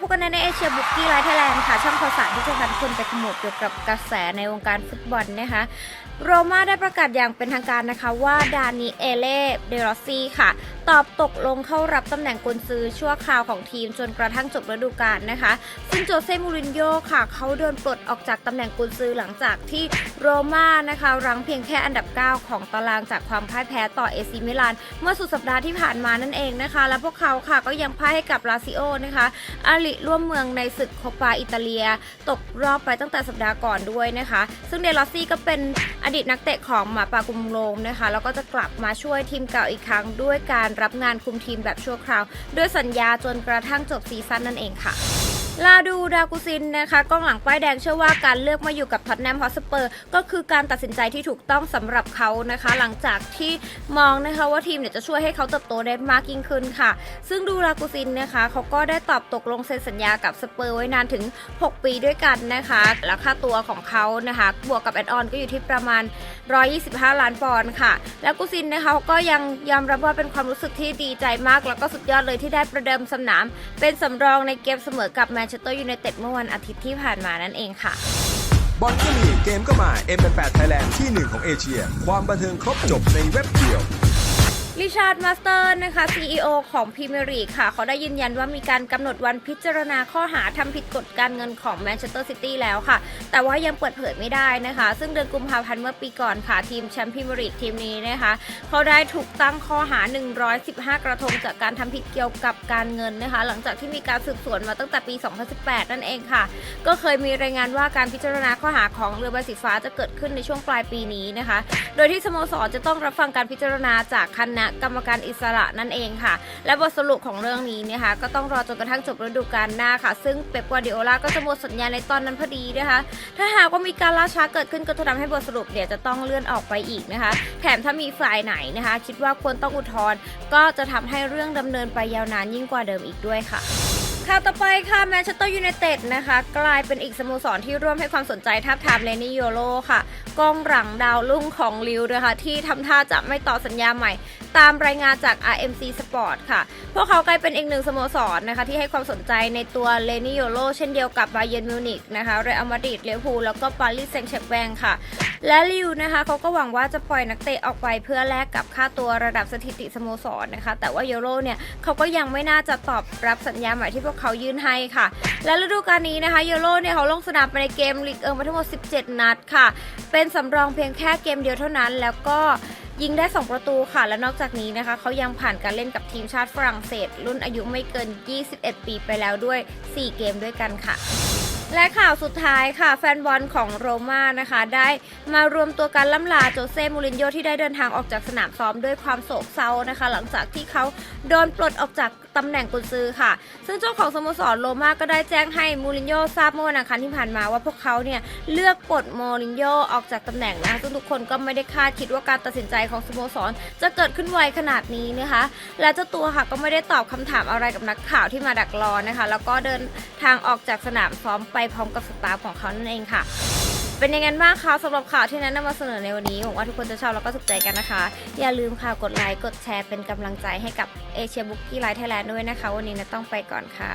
พบกันในเอเชียบุกกี้ไลท์ไทยแลนด์ค่ะ ช่องข่าวสารที่จะพันคุณไปขมวดเกี่ยวกับกระแสในวงการฟุตบอลนะคะ โรม่าได้ประกาศอย่างเป็นทางการนะคะว่าดานิเอเล่เดรอซี่ค่ะ ตอบตกลงเข้ารับตำแหน่งกุนซือชั่วคราวของทีมจนกระทั่งจบฤดูกาลนะคะ ซึ่งโจเซ่มูรินโญ่ค่ะ เขาโดนปลดออกจากตำแหน่งกุนซือหลังจากที่โรม่านะคะรั้งเพียงแค่อันดับ 9 ของตารางจากความพ่ายแพ้ต่อเอซิมิลาน เมื่อสุดสัปดาห์ที่ผ่านมานั่นเองนะคะ และพวกเขาค่ะก็ยังพ่ายให้กับลาซิโอนะคะอาลิร่วมเมืองในศึกโคปาอิตาเลีย ตกรอบไปตั้งแต่สัปดาห์ก่อนด้วยนะคะ ซึ่งเดลอซี่ก็เป็นอดีตนักเตะของหมาป่ากุมโรงนะคะ แล้วก็จะกลับมาช่วยทีมเก่าอีกครั้ง ด้วยการรับงานคุมทีมแบบชั่วคราว ด้วยสัญญาจนกระทั่งจบซีซั่นนั่นเองค่ะ ลาดูดากุซินนะคะกองหลังป้ายแดงเชื่อว่าการเลือกมาอยู่กับท็อตแนมฮอสเปอร์ก็คือการตัดสินใจที่ถูกต้องสำหรับเขานะคะ หลังจากที่มองนะคะว่าทีมเนี่ยจะช่วยให้เขาเติบโตได้มากยิ่งขึ้นค่ะ ซึ่งดูลากุซินนะคะเขาก็ได้ตอบตกลงเซ็นสัญญากับสเปอร์ไว้นานถึง 6 ปีด้วยกันนะคะและค่าตัวของเขานะคะบวกกับแอดออนก็อยู่ที่ประมาณ 125 ล้านปอนด์ค่ะ แล้วกุซินนะคะเขาก็ยังยอมรับว่าเป็นความรู้สึกที่ดีใจมาก แล้วก็สุดยอดเลยที่ได้ประเดิมสนาม เป็นสำรองในเกมเสมอกับแมนเชสเตอร์ยูไนเต็ดเมื่อวันอาทิตย์ที่ผ่านมานั่นเองค่ะบอลก็มีเกมก็มา M8 Thailand ที่หนึ่งของเอเชีย ความบันเทิงครบจบในเว็บเดียว ริชาร์ดมาสเตอร์นะคะ CEO ของพรีเมียร์ลีกค่ะ เขาได้ยืนยันว่ามีการกำหนดวันพิจารณาข้อหาทำผิดกฎการเงินของแมนเชสเตอร์ซิตี้แล้วค่ะ แต่ว่ายังเปิดเผยไม่ได้นะคะ ซึ่งเดือนกุมภาพันธ์เมื่อปีก่อนค่ะ ทีมแชมป์พรีเมียร์ลีกทีมนี้นะคะ เขาได้ถูกตั้งข้อหา 115 กระทงจากการทำผิดเกี่ยวกับการเงินนะคะ หลังจากที่มีการสืบสวนมาตั้งแต่ปี 2018 นั่นเองค่ะ ก็เคยมีรายงานว่าการพิจารณาข้อหาของเรือใบสีฟ้าจะเกิดขึ้นในช่วงปลายปีนี้นะคะ โดยที่สโมสรจะต้องรับฟังการพิจารณาจากคณะกรรมการอิสระนั่นเองค่ะ และบทสรุปของเรื่องนี้นะคะก็ต้องรอจนกระทั่งจบฤดูกาลหน้าค่ะ ซึ่งเป๊ปกวร์ดิโอลาก็จะหมดสัญญาในตอนนั้นพอดีนะคะ ถ้าหากว่ามีการล่าช้าเกิดขึ้นก็จะทำให้บทสรุปเนี่ยจะต้องเลื่อนออกไปอีกนะคะ แถมถ้ามีฝ่ายไหนนะคะ คิดว่าควรต้องอุทธรณ์ก็จะทำให้เรื่องดำเนินไปยาวนานยิ่งกว่าเดิมอีกด้วยค่ะ ข่าวต่อไปค่ะแมนเชสเตอร์ยูไนเต็ดนะคะ กลายเป็นอีกสโมสรที่ร่วมให้ความสนใจทับทามเลนี่โยโลค่ะกองหลังดาวรุ่งของลิวนะคะที่ทำท่าจะไม่ต่อสัญญาใหม่ ตามรายงานจาก RMC Sport ค่ะ พวกเขากลายเป็นอีกหนึ่งสโมสรนะคะ ที่ให้ความสนใจในตัวเลนี่โยโลเช่นเดียวกับบาเยร์นมิวนิกนะคะเรอัลมาดริดเลยวอร์พูลแล้วก็ปารีสแซงต์แชร์แวงค่ะ และลิวนะคะเขาก็หวังว่าจะปล่อยนักเตะออกไปเพื่อแลกกับค่าตัวระดับสถิติสโมสรนะคะ แต่ว่าโยโรเนี่ยเขาก็ยังไม่น่าจะตอบรับสัญญาใหม่ที่พวกเขายื่นให้ค่ะ และฤดูกาลนี้นะคะโยโรเนี่ยเขาลงสนามไปในเกมลีกเอิงมาทั้งหมด 17 นัดค่ะ เป็นสำรองเพียงแค่เกมเดียวเท่านั้น แล้วก็ยิงได้ 2 ประตูค่ะ และนอกจากนี้นะคะเขายังผ่านการเล่นกับทีมชาติฝรั่งเศส รุ่นอายุไม่เกิน 21 ปีไปแล้วด้วย 4 เกมด้วยกันค่ะ และข่าวสุดท้ายค่ะ แฟนบอลของโรม่านะคะ ได้มารวมตัวกันล่ำลาโจเซ่มูรินโญ่ที่ได้เดินทางออกจากสนามซ้อมด้วยความโศกเศร้านะคะ หลังจากที่เขาโดนปลดออกจากตำแหน่งกุนซือค่ะ ซึ่งเจ้าของสโมสรโรม่าก็ได้แจ้งให้มูรินโญ่ทราบเมื่อวันอังคารที่ผ่านมาว่าพวกเขาเนี่ยเลือกปลดมูรินโญ่ออกจากตำแหน่งนะคะซึ่งทุกคนก็ไม่ได้คาดคิดว่าการตัดสินใจของสโมสร จะเกิดขึ้นไวขนาดนี้นะคะ และเจ้าตัวค่ะก็ไม่ได้ตอบคำถามอะไรกับนักข่าวที่มาดักรอนะคะ แล้วก็เดินทางออกจากสนามซ้อมไปพร้อมกับสตาฟของเขานั่นเองค่ะ เป็นยังไงบ้างคะสำหรับข่าวที่แนะนำมาเสนอในวันนี้หวังว่าทุกคนจะชอบแล้วก็ถูกใจกันนะคะ อย่าลืมค่ะกดไลค์กดแชร์เป็นกำลังใจให้กับเอเชียบุ๊กกี้ไลท์ไทยแลนด์ด้วยนะคะ วันนี้นะต้องไปก่อนค่ะ